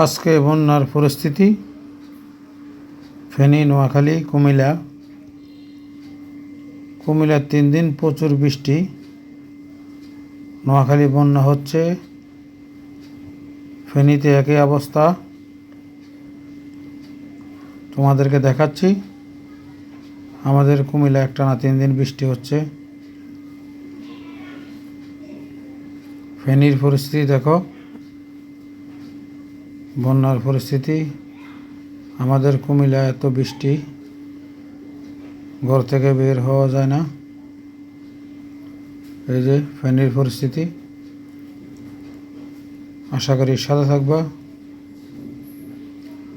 আজকে বন্যার পরিস্থিতি। ফেনী, নোয়াখালী, কুমিল্লা। কুমিল্লার তিন দিন প্রচুর বৃষ্টি। নোয়াখালী বন্যা হচ্ছে। ফেনীতে একই অবস্থা। তোমাদেরকে দেখাচ্ছি। আমাদের কুমিল্লা একটানা তিন দিন বৃষ্টি হচ্ছে। ফেনীর পরিস্থিতি দেখো। বন্যার পরিস্থিতি, আমাদের কুমিল্লা এত বৃষ্টি, ঘর থেকে বের হওয়া যায় না। এই যে ফেনীর পরিস্থিতি, আশা করি সাথে থাকবা।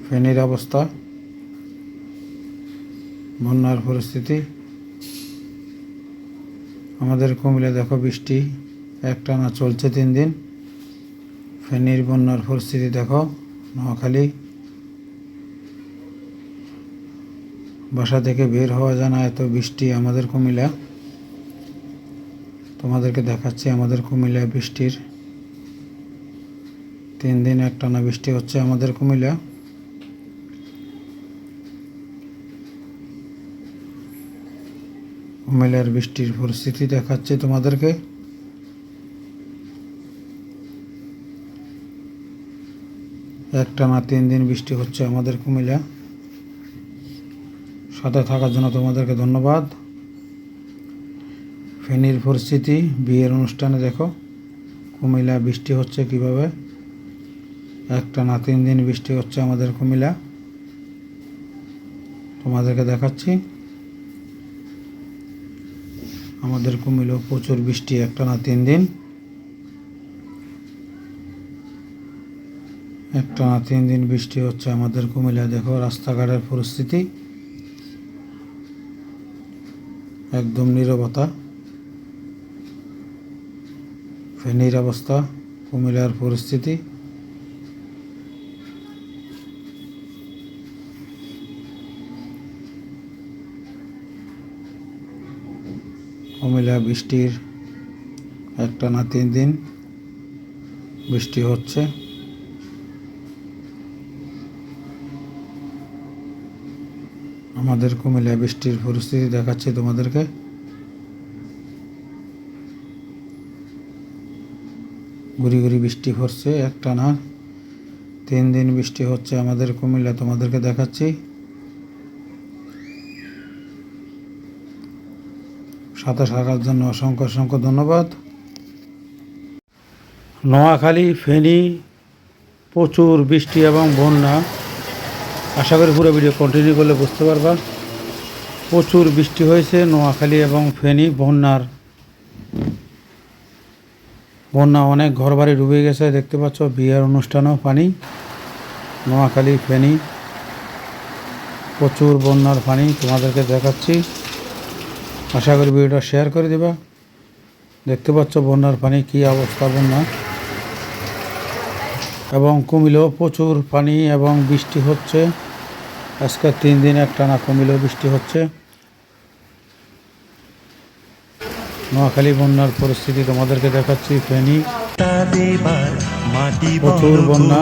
ফেনীর অবস্থা, বন্যার পরিস্থিতি। আমাদের কুমিল্লা দেখো বৃষ্টি, একটানা চলছে তিন দিন। ফেনীর বন্যার পরিস্থিতি দেখো। নোয়াখালী বাসা থেকে বের হওয়া যায় না, এত বৃষ্টি, আমাদের কুমিল্লা। তোমাদেরকে দেখাচ্ছি, আমাদের কুমিল্লা বৃষ্টির। তিন দিন একটানা বৃষ্টি হচ্ছে আমাদের কুমিল্লা। কুমিল্লার বৃষ্টির পরিস্থিতি দেখাচ্ছি তোমাদেরকে। একটানা তিন দিন বৃষ্টি হচ্ছে আমাদের কুমিল্লা। সাথে থাকার জন্য তোমাদেরকে ধন্যবাদ। ফেনীর পরিস্থিতি, বিয়ের অনুষ্ঠানে দেখো কুমিল্লা বৃষ্টি হচ্ছে কীভাবে? একটা না তিন দিন বৃষ্টি হচ্ছে আমাদের কুমিল্লা। তোমাদেরকে দেখাচ্ছি। আমাদের কুমিল্লা প্রচুর বৃষ্টি, একটা না তিন দিন। একটানা তিন দিন বৃষ্টি হচ্ছে আমাদের কুমিল্লা দেখো রাস্তাঘাটের পরিস্থিতি। একদম নীরবতা। ফেনীর অবস্থা কুমিল্লার পরিস্থিতি। কুমিল্লা বৃষ্টির একটানা তিন দিন বৃষ্টি হচ্ছে। আমাদের কুমিল্লা বৃষ্টির পরিস্থিতি দেখাচ্ছি তোমাদেরকে। গুড়ি গুড়ি বৃষ্টি পড়ছে একটানা তিন দিন বৃষ্টি হচ্ছে আমাদের কুমিল্লা, তোমাদেরকে দেখাচ্ছি। সাথে থাকার জন্য অসংখ্য অসংখ্য ধন্যবাদ। নোয়াখালী, ফেনী, প্রচুর বৃষ্টি এবং বন্যা। আশা করি পুরো ভিডিও কন্টিনিউ করলে বুঝতে পারবা। প্রচুর বৃষ্টি হয়েছে নোয়াখালী এবং ফেনী, বন্যার। বন্যা অনেক ঘরবাড়ি ডুবে গেছে, দেখতে পাচ্ছ, বিয়ের অনুষ্ঠানেও পানি। নোয়াখালী, ফেনী, প্রচুর বন্যার পানি তোমাদেরকে দেখাচ্ছি। আশা করি ভিডিওটা শেয়ার করে দেবা। দেখতে পাচ্ছ, বন্যার পানি কী অবস্থা, বন্যা? এবং কুমিলেও প্রচুর পানি এবং বৃষ্টি হচ্ছে। আজকে তিন দিন একটানা কুমিলেও বৃষ্টি হচ্ছে। নোয়াখালী বন্যার পরিস্থিতি তোমাদেরকে দেখাচ্ছি, ফেনী। প্রচুর বন্যা,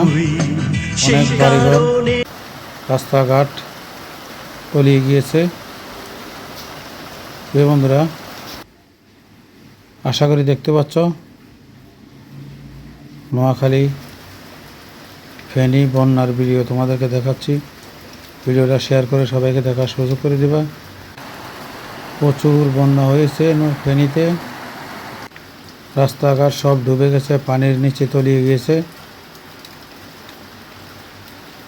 অনেক বাড়িঘর, রাস্তাঘাট তলিয়ে গিয়েছে। বন্ধুরা, আশা করি দেখতে পাচ্ছ, নোয়াখালী ফেনী, বন্যার ভিডিও তোমাদেরকে দেখাচ্ছি। ভিডিওটা শেয়ার করে সবাইকে দেখার সুযোগ করে দেবা। প্রচুর বন্যা হয়েছে ফেনীতে। রাস্তাঘাট সব ডুবে গেছে, পানির নিচে তলিয়ে গিয়েছে।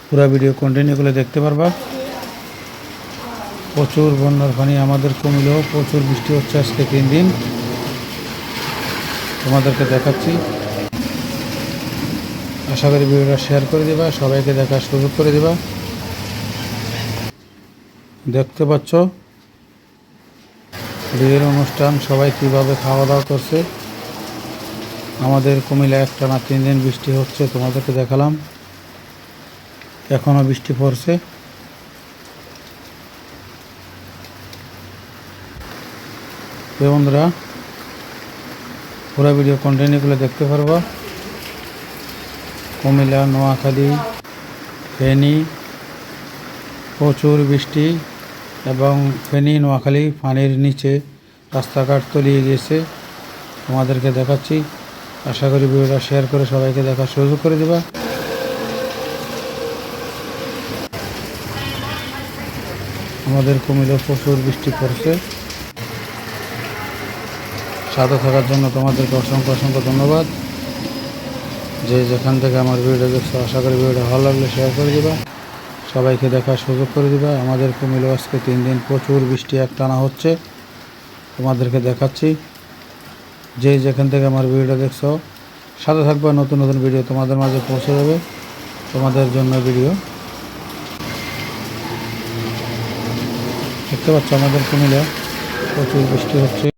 পুরা ভিডিও কন্টিনিউ করে দেখতে পারবা। প্রচুর বন্যার পানি আমাদের কমিলেও প্রচুর বৃষ্টি হচ্ছে আজকে তিন দিন। তোমাদেরকে দেখাচ্ছি। আশা করি ভিডিওটা শেয়ার করে দেবা, সবাইকে দেখার সুযোগ করে দেবা। দেখতে পাচ্ছ? বিয়ের অনুষ্ঠান, সবাই কীভাবে খাওয়া দাওয়া করছে? আমাদের কুমিল্লা একটানা তিন দিন বৃষ্টি হচ্ছে, তোমাদেরকে দেখালাম। এখনও বৃষ্টি পড়ছে। বন্ধুরা, পুরো ভিডিও কন্টিনিউ করে দেখতে পারবা। কুমিল্লা, নোয়াখালী, ফেনী, প্রচুর বৃষ্টি এবং ফেনী, নোয়াখালী পানির নিচে রাস্তাঘাট তলিয়ে গিয়েছে। তোমাদেরকে দেখাচ্ছি। আশা করি ভিডিওটা শেয়ার করে সবাইকে দেখার সুযোগ করে দেবা। আমাদের কুমিল্লা প্রচুর বৃষ্টি পড়ছে। সাথে থাকার জন্য তোমাদেরকে অসংখ্য অসংখ্য ধন্যবাদ। যে যেখান থেকে আমার ভিডিও দেখছ, আশা করি ভিডিওটা ভালো লাগলে শেয়ার করে দিবা। সবাইকে দেখার সুযোগ করে দিবা। আমাদের কুমিল্লা আজকে তিন দিন প্রচুর বৃষ্টি একটানা হচ্ছে। তোমাদেরকে দেখাচ্ছি। যে যেখান থেকে আমার ভিডিওটা দেখছ, সাথে থাকবে, নতুন নতুন ভিডিও তোমাদের মাঝে পৌঁছে যাবে। তোমাদের জন্য ভিডিও। দেখতে পাচ্ছ আমাদের কুমিল্লা প্রচুর বৃষ্টি হচ্ছে।